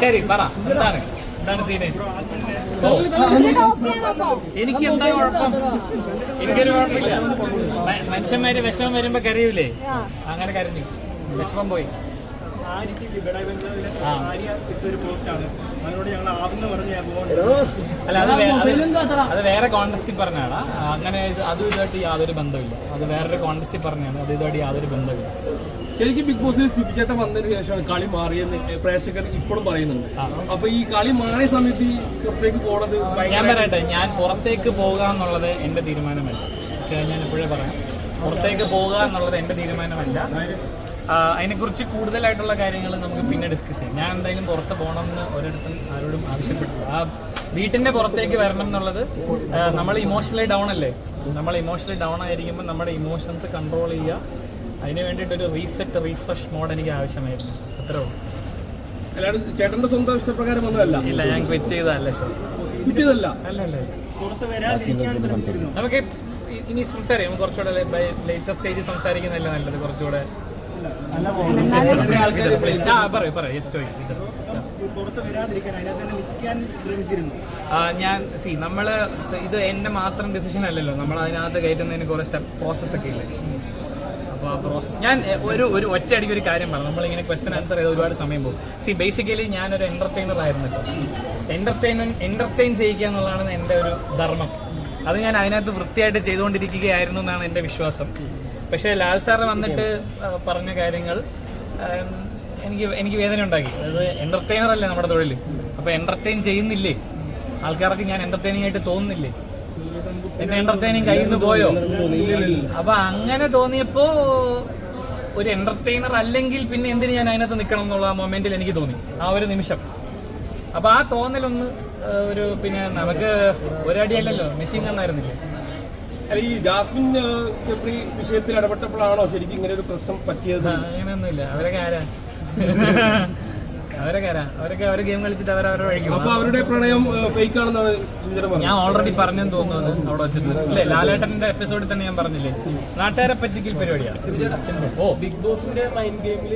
ശരി പറ. എന്താണ്? എന്താണ് സീന്? എനിക്ക് എന്താ കുഴപ്പം എനിക്കൊരു കുഴപ്പമില്ല മനുഷ്യന്മാര് വിഷമം വരുമ്പോ കരയൂലേ? അങ്ങനെ കരഞ്ഞു. വിഷമം പോയി. അല്ല അത് വേറെ കോൺടസ്റ്റിൽ പറഞ്ഞാണ് അങ്ങനെ അതും ഇതായിട്ട് യാതൊരു ബന്ധമില്ല അത് വേറൊരു കോൺടസ്റ്റിൽ പറഞ്ഞാണ്. അത് ഇതായിട്ട് യാതൊരു ബന്ധമില്ല ശരിക്കും ബിഗ് ബോസിൽ സിബിചേട്ടൻ വന്നതിന് ശേഷമാണ് കളി മാറിയെന്ന് പ്രേക്ഷകർ ഇപ്പോഴും പറയുന്നുണ്ട്. അപ്പൊ ഈ കളി മാറിയ സമയത്ത് ഈ പുറത്തേക്ക് പോണത് ഞാൻ പറയട്ടെ ഞാൻ പുറത്തേക്ക് പോകുക എന്നുള്ളത് എന്റെ തീരുമാനമല്ല. ഞാൻ ഇപ്പോഴേ പറയാം. പുറത്തേക്ക് പോകുക എന്നുള്ളത് എന്റെ തീരുമാനമല്ല. അതിനെക്കുറിച്ച് കൂടുതലായിട്ടുള്ള കാര്യങ്ങൾ നമുക്ക് പിന്നെ ഡിസ്കസ് ചെയ്യാം. ഞാൻ എന്തായാലും പുറത്ത് പോകണമെന്ന് ഒരിടത്തും ആരോടും ആവശ്യപ്പെട്ടു ആ വീട്ടിന്റെ പുറത്തേക്ക് വരണം എന്നുള്ളത് നമ്മൾ ഇമോഷണലി ഡൗൺ അല്ലേ? നമ്മൾ ഇമോഷണലി ഡൗൺ ആയിരിക്കുമ്പോൾ നമ്മുടെ ഇമോഷൻസ് കൺട്രോൾ ചെയ്യുക. അതിന് വേണ്ടിയിട്ടൊരു റീസെറ്റ് റീഫ്രഷ് മോഡ് എനിക്ക് ആവശ്യമായിരുന്നു. അത്രേ ഉള്ളൂ. അല്ലാണ്ട് ചേട്ടന്റെ സ്വന്തം ഇഷ്ടപ്രകാരം ഒന്നുമല്ല. ഇല്ല ഞാൻ ക്വിറ്റ് ചെയ്തതല്ല ഷോ കിട്ടിയതല്ല. അല്ല നമുക്ക് ഇനി സംസാരിക്കാം. കുറച്ചുകൂടെ ലേറ്റസ്റ്റ് സ്റ്റേജ് സംസാരിക്കുന്നതല്ല നല്ലത്? കുറച്ചുകൂടെ ഞാൻ സി നമ്മൾ ഇത് എന്റെ മാത്രം ഡിസിഷൻ അല്ലല്ലോ. നമ്മൾ അതിനകത്ത് കയറ്റുന്നതിന് കുറെ സ്റ്റെപ്പ് പ്രോസസ് ഒക്കെ ഇല്ലേ? പ്രോസസ്സ് ഞാൻ ഒരു ഒരു ഒറ്റയടിക്ക് ഒരു കാര്യം പറഞ്ഞു നമ്മളിങ്ങനെ ക്വസ്റ്റൻ ആൻസർ ചെയ്ത് ഒരുപാട് സമയം പോകും. സി ബേസിക്കലി ഞാനൊരു എന്റർടൈനർ ആയിരുന്നല്ലോ എന്റർടൈൻമെന്റ് എന്റർടൈൻ ചെയ്യുക എന്നുള്ളതാണ് എന്റെ ഒരു ധർമ്മം. അത് ഞാൻ അതിനകത്ത് വൃത്തിയായിട്ട് ചെയ്തുകൊണ്ടിരിക്കുകയായിരുന്നു എന്നാണ് എന്റെ വിശ്വാസം. പക്ഷേ ലാൽ സാറ് വന്നിട്ട് പറഞ്ഞ കാര്യങ്ങൾ എനിക്ക് എനിക്ക് വേദന ഉണ്ടാക്കി. അതായത് എന്റർടൈനർ അല്ലേ നമ്മുടെ തൊഴിൽ അപ്പോൾ എന്റർടൈൻ ചെയ്യുന്നില്ലേ? ആൾക്കാർക്ക് ഞാൻ എന്റർടൈനിങ് ആയിട്ട് തോന്നുന്നില്ലേ? എന്നെ എന്റർടൈനിങ് കയ്യിൽ നിന്ന് പോയോ? അപ്പൊ അങ്ങനെ തോന്നിയപ്പോ ഒരു എന്റർടൈനർ അല്ലെങ്കിൽ പിന്നെ എന്തിന് ഞാൻ അതിനകത്ത് നിൽക്കണം എന്നുള്ള ആ മൊമെന്റിൽ എനിക്ക് തോന്നി. ആ ഒരു നിമിഷം. അപ്പൊ ആ തോന്നലൊന്ന് ഒരു പിന്നെ നമുക്ക് ഒരടിയല്ലല്ലോ മെഷീൻ കണ്ണായിരുന്നില്ലേ ഈ ജാസ്മിൻ വിഷയത്തിൽ ഇടപെട്ടപ്പോഴാണോ ശരിക്കും ഇങ്ങനെ ഒരു പ്രശ്നം പറ്റിയത്? അങ്ങനെയൊന്നുമില്ല. അവരൊക്കെ ആരാ? അവരൊക്കെ ആരാ? അവരൊക്കെ അവർ ഗെയിം കളിച്ചിട്ട് വഴിക്കും അപ്പൊ അവരുടെ പ്രണയം ഫേക്ക് ആണെന്നാണ് ഞാൻ ഓൾറെഡി പറഞ്ഞെന്ന് തോന്നുന്നത് അവിടെ വെച്ചിട്ട്. അല്ലേ ലാലേട്ടന്റെ എപ്പിസോഡിൽ തന്നെ ഞാൻ പറഞ്ഞില്ലേ? നാട്ടുകാരെ പറ്റിക്കൽ പരിപാടിയാണ് ഓ. ബിഗ് ബോസിന്റെ മൈൻഡ് ഗെയിമിൽ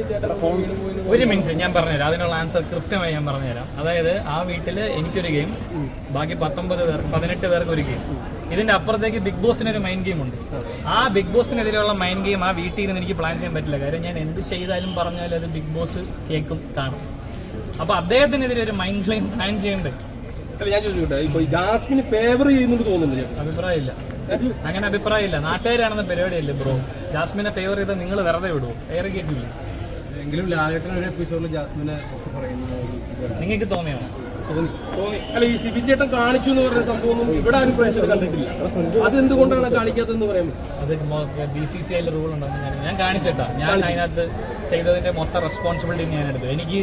ഒരു മിനിറ്റ് ഞാൻ പറഞ്ഞുതരാം. അതിനുള്ള ആൻസർ കൃത്യമായി ഞാൻ പറഞ്ഞുതരാം. അതായത് ആ വീട്ടിൽ എനിക്കൊരു ഗെയിം ബാക്കി പത്തൊമ്പത് പേർ പതിനെട്ട് പേർക്ക് ഒരു ഗെയിം ഇതിന്റെ അപ്പുറത്തേക്ക് ബിഗ് ബോസിന് ഒരു മൈൻഡ് ഗെയിം ഉണ്ട്. ആ ബിഗ് ബോസിനെതിരെയുള്ള മൈൻഡ് ഗെയിം ആ വീട്ടിൽ നിന്ന് എനിക്ക് പ്ലാൻ ചെയ്യാൻ പറ്റില്ല. കാര്യം ഞാൻ എന്ത് ചെയ്താലും പറഞ്ഞാലും അത് ബിഗ് ബോസ് കേൾക്കും കാണും. അപ്പൊ അദ്ദേഹത്തിനെതിരെ ഒരു മൈൻഡ് ക്ലെയിം പ്ലാൻ ചെയ്യണ്ടേ അല്ല ഞാൻ ചോദിച്ചോട്ടെ ഇപ്പൊ ഈ ജാസ്മിന് ഫേവർ ചെയ്യുന്നുണ്ട് തോന്നുന്നുണ്ട് അഭിപ്രായമില്ല. അങ്ങനെ അഭിപ്രായമില്ല. നാട്ടുകാരാണെന്ന പരിപാടിയല്ലേ ബ്രോ ജാസ്മിനെ ഫേവർ ചെയ്ത നിങ്ങൾ വെറുതെ വിടുവോ? ഏറെ കേട്ടില്ല എങ്കിലും ലാലേട്ടൻ ഒരു എപ്പിസോഡിൽ ജാസ്മിനെ ഒക്കെ പറയുന്നത് നിങ്ങൾക്ക് തോന്നിയോ? തോന്നി അല്ല ഈ ചേട്ടൻ കാണിച്ചു എന്ന് പറയുന്ന സംഭവം ഇവിടെ ആരും പ്രേക്ഷകർ കണ്ടിട്ടില്ല. അതെന്തുകൊണ്ടാണ് കാണിക്കാത്തതെന്ന് പറയാൻ അത് ബി സി സി ഐയിലെ റൂൾ ഉണ്ടെന്ന് ഞാൻ ഞാൻ കാണിച്ചിട്ടാ. ഞാൻ അതിനകത്ത് ചെയ്തതിന്റെ മൊത്തം റെസ്പോൺസിബിലിറ്റി ഞാൻ എടുത്തു. എനിക്ക്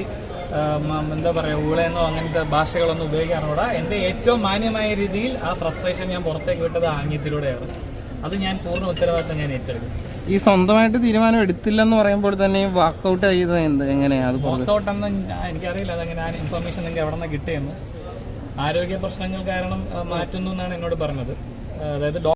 എന്താ പറയുക ഊളയെന്നോ അങ്ങനത്തെ ഭാഷകളൊന്നും ഉപയോഗിക്കാറുള്ള എന്റെ ഏറ്റവും മാന്യമായ രീതിയിൽ ആ ഫ്രസ്ട്രേഷൻ ഞാൻ പുറത്തേക്ക് വിട്ടത് ആംഗ്യത്തിലൂടെയാണ്. അത് ഞാൻ പൂർണ ഉത്തരവാദിത്തം ഞാൻ ഏറ്റെടുക്കും. ഈ സ്വന്തമായിട്ട് തീരുമാനം എടുത്തില്ലെന്ന് പറയുമ്പോൾ തന്നെ വാക്കൗട്ട് ചെയ്തത് എന്ത് എങ്ങനെയാണ് അത് പുറത്ത് വർക്കൗട്ട് എന്ന് എനിക്കറിയില്ല അതങ്ങനെ ആ ഇൻഫർമേഷൻ നിങ്ങൾക്ക് എവിടെ നിന്ന് കിട്ടിയെന്ന്. ആരോഗ്യ പ്രശ്നങ്ങൾ കാരണം മാറ്റുന്നു എന്നാണ് എന്നോട് പറഞ്ഞത്. അതായത്